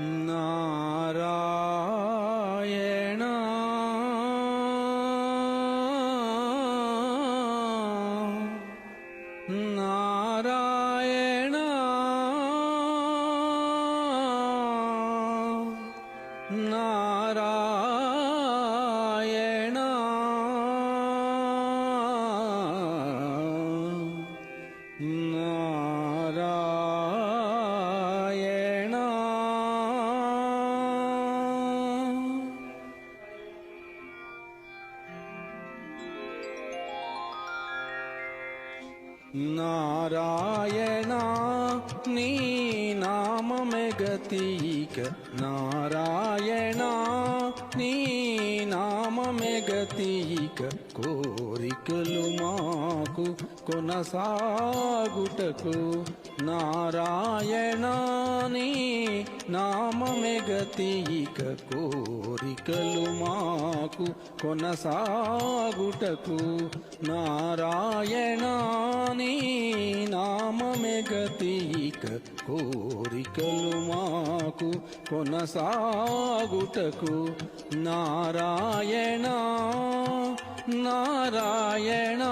నారాయణ नारायणा नीनाममे गति नारायण नीनाममे गति నామమే మాకు కొనసాగుటకు నారాయణాని నీ కోరికలు మాకు కొనసాగుటకు నారాయణ నీ కోరికలు మాకు కొనసాగుటకు నారాయణ నారాయణ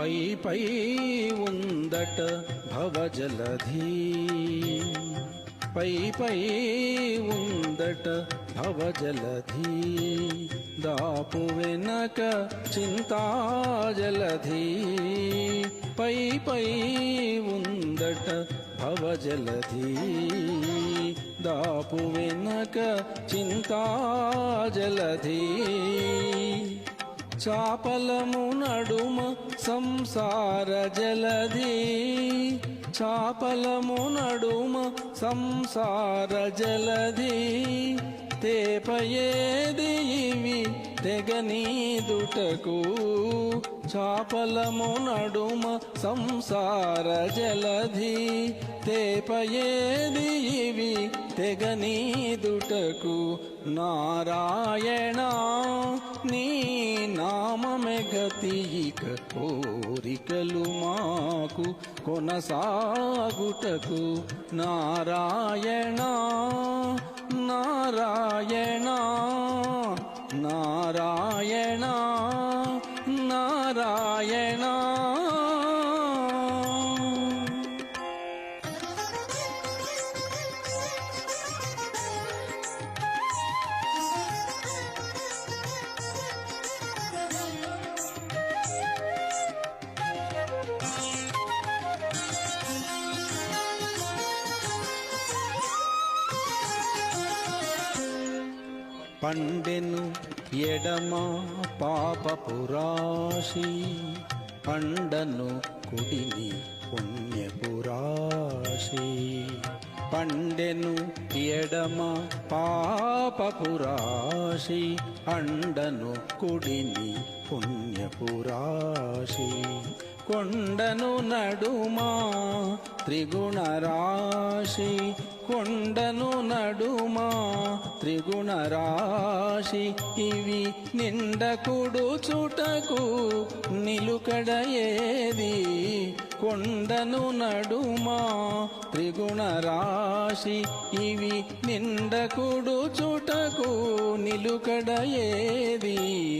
పై పై ఉందట భవజలధి. పై పై ఉందట భవజలధి. దాపు వెనక చింతాజలధి. పై పై ఉందట భవజలధి. దాపు వెనక చింతాజలధి. చాపలము నడుమ సంసార జలది. చాపలము నడుమ సంసార జలది. తేపయేది ఇవి తెగనీదుటకు. చాపలము నడుమ సంసార జలధి తేపయేది తెగనీదుటకు నారాయణ నీ నామమే గతీక కోరికలు మాకు కొనసాగుటకు నారాయణ నారాయణ నారాయణ నారాయణ. పండెను ఎడమ పాపపురాశి పండను కుడిని పుణ్యపురాశి పండెను ఎడమ పాపపురాశి అండను కుడిని పుణ్యపురాశి. కొండను నడుమా త్రిగుణరాశి. కొండను నడుమా త్రిగుణరాశి. ఇవి నిండకుడు చుటకు నిలుకడయేది. కొండను నడుమా త్రిగుణరాశి. ఇవి నిండకుడు చుటకు నిలుకడయేది.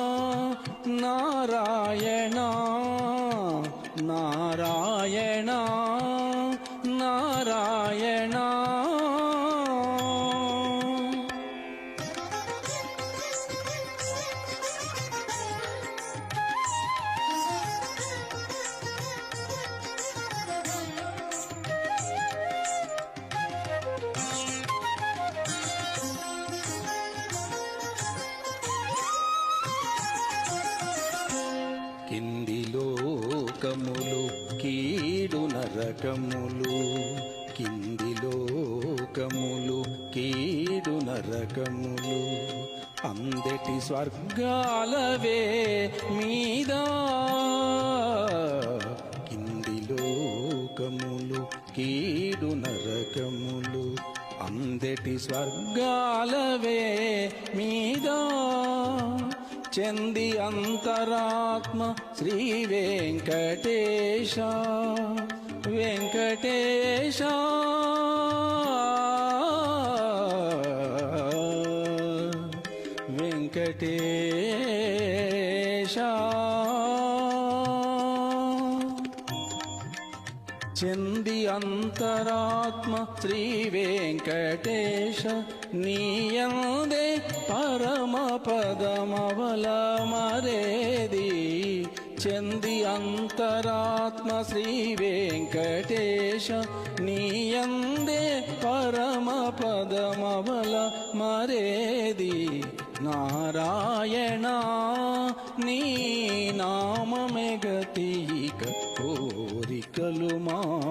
నరకములు కింది లోకములు కీడు నరకములు. అందటి స్వర్గాలవే మీద. కింది లోకములు కీడు నరకములు అందటి స్వర్గాలవే మీద. చెంది అంతరాత్మ శ్రీ వెంకటేశ. వెంకటేశ. వెంకటేశ. చెంది అంతరాత్మ శ్రీ వెంకటేశ నీయందే పరమ పదమవల మరేది చెంది అంతరాత్మ శ్రీ వెంకటేశ నీయందే పరమ పదమవల మరేది? నారాయణ నీ నామమెగతీక కోరికలు మా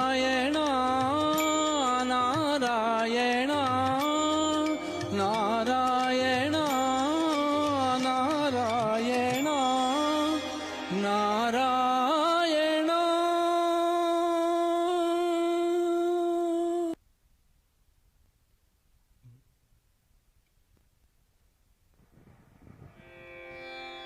नारा